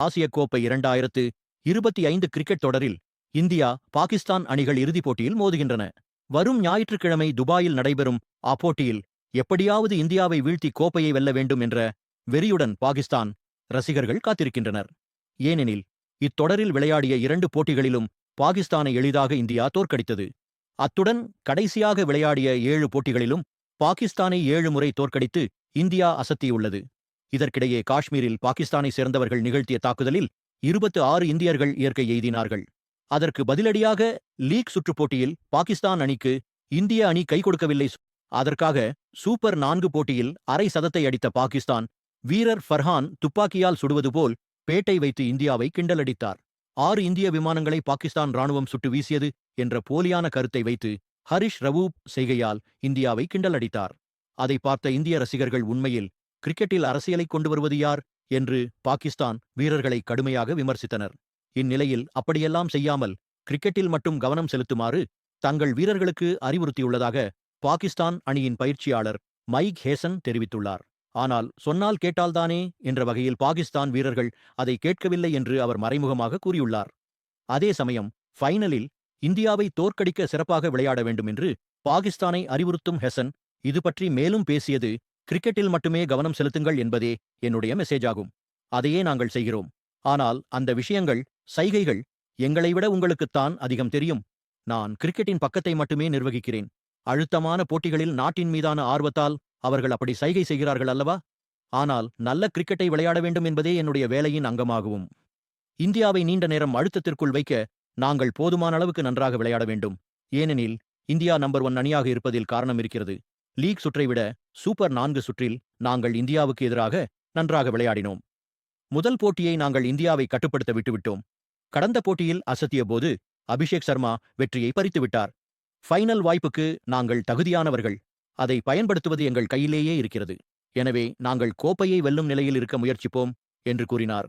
ஆசிய கோப்பை இரண்டாயிரத்து இருபத்தி ஐந்து கிரிக்கெட் தொடரில் இந்தியா பாகிஸ்தான் அணிகள் இறுதிப் போட்டியில் மோதுகின்றன. வரும் ஞாயிற்றுக்கிழமை துபாயில் நடைபெறும் அப்போட்டியில் எப்படியாவது இந்தியாவை வீழ்த்தி கோப்பையை வெல்ல வேண்டும் என்ற வெறியுடன் பாகிஸ்தான் ரசிகர்கள் காத்திருக்கின்றனர். ஏனெனில் இத்தொடரில் விளையாடிய இரண்டு போட்டிகளிலும் பாகிஸ்தானை எளிதாக இந்தியா தோற்கடித்தது. அத்துடன் கடைசியாக விளையாடிய ஏழு போட்டிகளிலும் பாகிஸ்தானை ஏழு முறை தோற்கடித்து இந்தியா அசத்தியுள்ளது. இதற்கிடையே காஷ்மீரில் பாகிஸ்தானை சேர்ந்தவர்கள் நிகழ்த்திய தாக்குதலில் இருபத்து ஆறு இந்தியர்கள் இயற்கை எய்தினார்கள். அதற்கு பதிலடியாக லீக் சுற்றுப் போட்டியில் பாகிஸ்தான் அணிக்கு இந்திய அணி கை கொடுக்கவில்லை. அதற்காக சூப்பர் நான்கு போட்டியில் அரை சதத்தை அடித்த பாகிஸ்தான் வீரர் ஃபர்ஹான் துப்பாக்கியால் சுடுவது போல் பேட்டை வைத்து இந்தியாவை கிண்டலடித்தார். ஆறு இந்திய விமானங்களை பாகிஸ்தான் ராணுவம் சுட்டு வீசியது என்ற போலியான கருத்தை வைத்து ஹரிஷ் ரவூப் செய்கையால் இந்தியாவை கிண்டலடித்தார். அதை பார்த்த இந்திய ரசிகர்கள் உண்மையில் கிரிக்கெட்டில் அரசியலை கொண்டு வருவது யார்? என்று பாகிஸ்தான் வீரர்களை கடுமையாக விமர்சித்தனர். இந்நிலையில் அப்படியெல்லாம் செய்யாமல் கிரிக்கெட்டில் மட்டும் கவனம் செலுத்துமாறு தங்கள் வீரர்களுக்கு அறிவுறுத்தியுள்ளதாக பாகிஸ்தான் அணியின் பயிற்சியாளர் மைக் ஹேசன் தெரிவித்துள்ளார். ஆனால் சொன்னால் கேட்டால்தானே? என்ற வகையில் பாகிஸ்தான் வீரர்கள் அதை கேட்கவில்லை என்று அவர் மறைமுகமாக கூறியுள்ளார். அதே சமயம் ஃபைனலில் இந்தியாவை தோற்கடிக்க சிறப்பாக விளையாட வேண்டும் என்று பாகிஸ்தானை அறிவுறுத்தும் ஹெசன் இது பற்றி மேலும் பேசியது கிரிக்கெட்டில் மட்டுமே கவனம் செலுத்துங்கள் என்பதே என்னுடைய மெசேஜ் ஆகும். அதையே நாங்கள் செய்கிறோம். ஆனால் அந்த விஷயங்கள் சைகைகள் எங்களை விட உங்களுக்குத்தான் அதிகம் தெரியும். நான் கிரிக்கெட்டின் பக்கத்தை மட்டுமே நிர்வகிக்கிறேன். அழுத்தமான போட்டிகளில் நாட்டின் மீதான ஆர்வத்தால் அவர்கள் அப்படி சைகை செய்கிறார்கள் அல்லவா? ஆனால் நல்ல கிரிக்கெட்டை விளையாட வேண்டும் என்பதே என்னுடைய வேலையின் அங்கமாகவும். இந்தியாவை நீண்ட நேரம் அழுத்தத்திற்குள் வைக்க நாங்கள் போதுமான அளவுக்கு நன்றாக விளையாட வேண்டும். ஏனெனில் இந்தியா நம்பர் ஒன் அணியாக இருப்பதில் காரணம் இருக்கிறது. லீக் சுற்றை விட சூப்பர் நான்கு சுற்றில் நாங்கள் இந்தியாவுக்கு எதிராக நன்றாக விளையாடினோம். முதல் போட்டியை நாங்கள் இந்தியாவை கட்டுப்படுத்த விட்டுவிட்டோம். கடந்த போட்டியில் அசத்திய போது அபிஷேக் சர்மா வெற்றியை பறித்துவிட்டார். ஃபைனல் வாய்ப்புக்கு நாங்கள் தகுதியானவர்கள். அதை பயன்படுத்துவது எங்கள் கையிலேயே இருக்கிறது. எனவே நாங்கள் கோப்பையை வெல்லும் நிலையில் இருக்க முயற்சிப்போம் என்று கூறினார்.